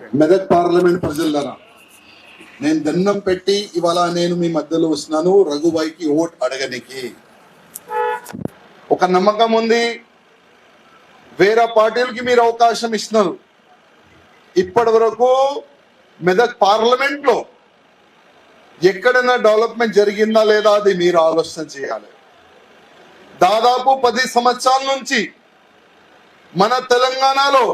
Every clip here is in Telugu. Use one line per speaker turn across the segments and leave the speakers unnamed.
మెదక్ పార్లమెంట్ ప్రజలరా నేను దండం పెట్టి ఇవాళ నేను మీ మధ్యలో వస్తున్నాను రఘుబాయికి ఓట్ అడగనికి. ఒక నమ్మకం ఉంది వేరే పార్టీలకి మీరు అవకాశం ఇస్తున్నారు. ఇప్పటి వరకు మెదక్ పార్లమెంట్లో ఎక్కడైనా డెవలప్మెంట్ జరిగిందా లేదా అది మీరు ఆలోచన చేయాలి. దాదాపు పది సంవత్సరాల నుంచి మన తెలంగాణలో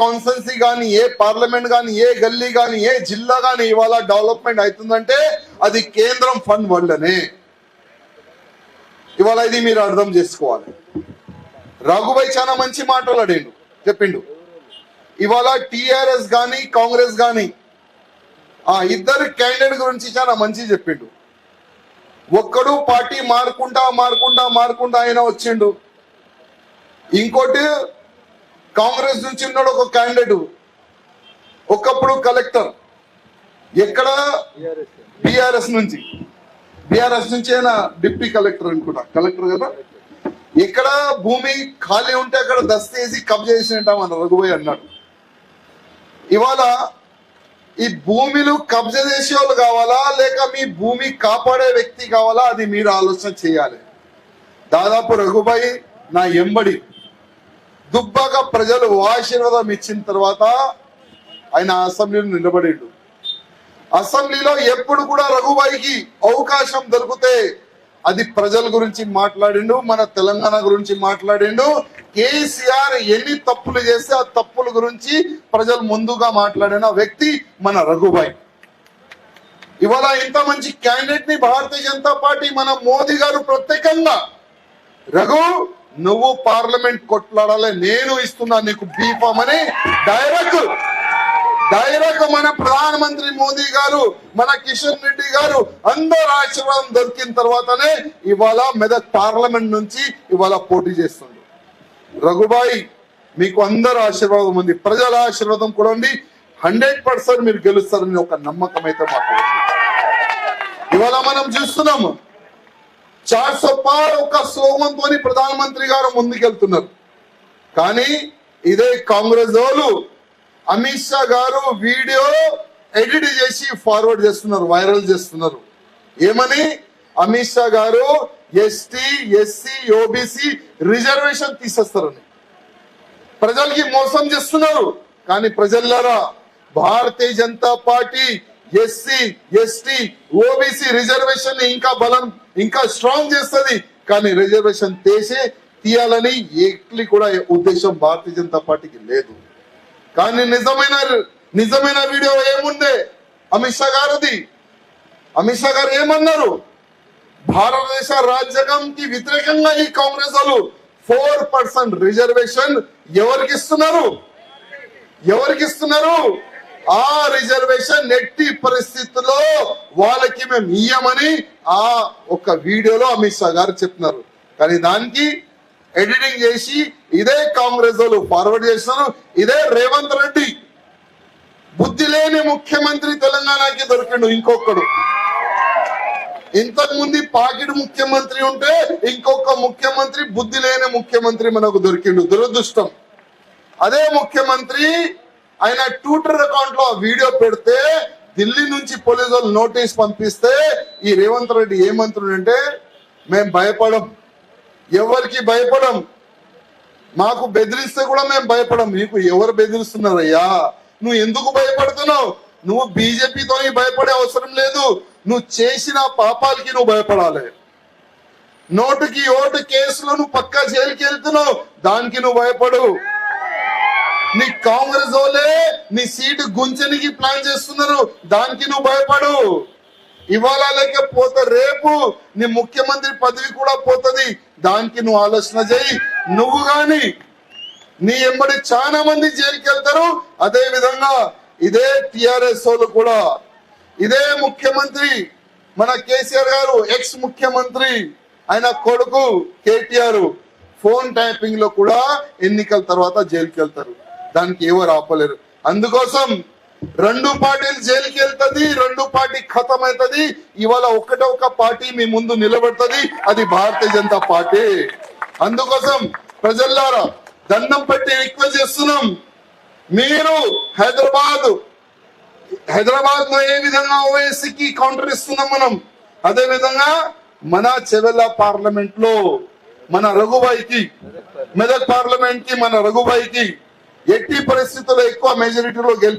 కాన్సెన్సీ కాన్స్టెన్సీ కానీ ఏ పార్లమెంట్ కానీ ఏ గల్లీ కానీ ఏ జిల్లా కానీ ఇవాళ డెవలప్మెంట్ అవుతుందంటే అది కేంద్రం ఫండ్ వల్లనే. ఇవాళ ఇది మీరు అర్థం చేసుకోవాలి. రఘుబాయ్ చాలా మంచి మాట్లాడాడు చెప్పిండు. ఇవాళ టిఆర్ఎస్ కానీ కాంగ్రెస్ కానీ ఆ ఇద్దరు క్యాండిడేట్ గురించి చాలా మంచి చెప్పిండు. ఒక్కడు పార్టీ మారుకుంటా మారుకుంటా మారుకుంటా ఆయన వచ్చిండు. ఇంకోటి కాంగ్రెస్ నుంచి ఉన్నాడు ఒక క్యాండిడేట్ ఒకప్పుడు కలెక్టర్ ఎక్కడ? బీఆర్ఎస్ నుంచి. బీఆర్ఎస్ నుంచి ఆయన డిప్యూటీ కలెక్టర్ అనుకుంటా. కలెక్టర్ కదా? ఎక్కడ భూమి ఖాళీ ఉంటే అక్కడ దస్తేసి కబ్జా చేసినట్ట మన రఘుబాయ్ అన్నాడు. ఇవాళ ఈ భూమిలు కబ్జా చేసే వాళ్ళు కావాలా? లేక మీ భూమి కాపాడే వ్యక్తి కావాలా? అది మీరు ఆలోచన చేయాలి. దాదాపు రఘుబాయి నా ఎంబడి. దుబ్బాక ప్రజలు ఆశీర్వాదం ఇచ్చిన తర్వాత ఆయన అసెంబ్లీలో నిలబడిండు. అసెంబ్లీలో ఎప్పుడు కూడా రఘుబాయికి అవకాశం దొరికితే అది ప్రజల గురించి మాట్లాడిండు మన తెలంగాణ గురించి మాట్లాడిండు. కేసీఆర్ ఎన్ని తప్పులు చేస్తే ఆ తప్పుల గురించి ప్రజలు ముందుగా మాట్లాడిన వ్యక్తి మన రఘుబాయి. ఇవాళ ఇంత మంచి క్యాండిడేట్ని భారతీయ జనతా పార్టీ మన మోదీ గారు ప్రత్యేకంగా రఘు నువ్వు పార్లమెంట్ కొట్లాడాలి నేను ఇస్తున్నా నీకు బీఫామ్ అని డైరెక్ట్ డైరెక్ట్ మన ప్రధానమంత్రి మోదీ గారు మన కిషన్ రెడ్డి గారు అందరు ఆశీర్వాదం దొరికిన తర్వాతనే ఇవాళ మెదక్ పార్లమెంట్ నుంచి ఇవాళ పోటీ చేస్తుంది రఘుబాయి మీకు అందరు ఆశీర్వాదం ఉంది. ప్రజల ఆశీర్వాదం కూడా ఉంది. హండ్రెడ్ పర్సెంట్ మీరు గెలుస్తారని ఒక నమ్మకం అయితే మాకు ఇవాళ మనం చూస్తున్నాము. చార్ పార్ ఒక సోమంతోని ప్రధానమంత్రి గారు ముందుకెళ్తున్నారు. కానీ ఇదే కాంగ్రెస్ వాళ్ళు అమిత్ షా గారు వీడియో ఎడిట్ చేసి ఫార్వర్డ్ చేస్తున్నారు వైరల్ చేస్తున్నారు. ఏమని? అమిత్ షా గారు ఎస్టీ ఎస్సీ ఓబీసీ రిజర్వేషన్ తీసేస్తారని. ప్రజలకి మోసం చేస్తున్నారు. కానీ ప్రజలారా Bharatiya Janata Party SC ST OBC reservation ఇంకా బలం ఇంకా స్ట్రాంగ్ చేస్తుంది. కానీ రిజర్వేషన్ తీసే తీయాలని ఎట్లి కూడా ఉద్దేశం భారతీయ జనతా పార్టీకి లేదు. కానీ నిజమైన నిజమైన వీడియో ఏముందే? అమిత్ షా గారిది. అమిత్ షా గారు ఏమన్నారు? భారతదేశ రాజ్యాంగంకి వ్యతిరేకంగా ఈ కాంగ్రెస్ వాళ్ళు ఫోర్ పర్సెంట్ రిజర్వేషన్ ఎవరికి ఇస్తున్నారు? ఎవరికి ఇస్తున్నారు? ఆ రిజర్వేషన్ నెట్టి పరిస్థితుల్లో వాళ్ళకి మేము ఇయ్యమని ఆ ఒక వీడియోలో అమిత్ షా గారు చెప్తున్నారు కానీ దానికి ఎడిటింగ్ చేసి ఇదే కాంగ్రెస్ వాళ్ళు ఫార్వర్డ్ చేస్తున్నారు. ఇదే రేవంత్ రెడ్డి. బుద్ధి లేని ముఖ్యమంత్రి తెలంగాణకి దొరికిండు ఇంకొకడు. ఇంతకు ముందు పాకిడి ముఖ్యమంత్రి ఉంటే ఇంకొక ముఖ్యమంత్రి బుద్ధి లేని ముఖ్యమంత్రి మనకు దొరికిండు. దురదృష్టం. అదే ముఖ్యమంత్రి ఆయన ట్విట్టర్ అకౌంట్లో వీడియో పెడితే ఢిల్లీ నుంచి పోలీసు వాళ్ళు నోటీస్ పంపిస్తే ఈ రేవంత్ రెడ్డి ఏమంటున్నాడు అంటే మేము భయపడం. ఎవరికి భయపడం? మాకు బెదిరిస్తే కూడా మేము భయపడం. నీకు ఎవరు బెదిరిస్తున్నారయ్యా? నువ్వు ఎందుకు భయపడుతున్నావు? నువ్వు బీజేపీతో భయపడే అవసరం లేదు. నువ్వు చేసిన పాపాలకి నువ్వు భయపడాలి. నోటుకి ఓటు కేసులో నువ్వు పక్కా జైలుకి వెళ్తున్నావు దానికి నువ్వు భయపడు. నీ కాంగ్రెస్ వాళ్ళే నీ సీటు గుంచనికి ప్లాన్ చేస్తున్నారు. దానికి నువ్వు భయపడు. ఇవాళ లేకపోతే రేపు నీ ముఖ్యమంత్రి పదవి కూడా పోతది. దానికి నువ్వు ఆలోచన చేయి. నువ్వు గాని నీ ఎంబడి చాలా మంది జైలుకి వెళ్తారు అదే విధంగా ఇదే టిఆర్ఎస్ వాళ్ళు కూడా. ఇదే ముఖ్యమంత్రి మన కేసీఆర్ గారు ఎక్స్ ముఖ్యమంత్రి ఆయన కొడుకు కేటీఆర్. ఫోన్ టైపింగ్లో కూడా ఎన్నికల తర్వాత జైలుకి వెళ్తారు దానికి ఎవరు ఆపలేరు అందుకోసం రెండు పార్టీలు జైలుకి వెళ్తుంది రెండు పార్టీ ఖతం అవుతుంది ఇవాళ ఒకటే ఒక పార్టీ మీ ముందు నిలబడుతుంది అది భారతీయ జనతా పార్టీ. అందుకోసం ప్రజల్లారా దండం పెట్టి రిక్వెస్ట్ చేస్తున్నాం. మీరు హైదరాబాద్ హైదరాబాద్లో ఏ విధంగా ఓఎస్సీకి కౌంటర్ ఇస్తున్నాం మనం? అదే విధంగా మన చెవెల్ల పార్లమెంట్లో మన రఘుబాయికి మెదక్ పార్లమెంట్కి మన రఘుబాయికి ఎట్టి పరిస్థితుల్లో ఎక్కువ మెజారిటీలో గెలిపి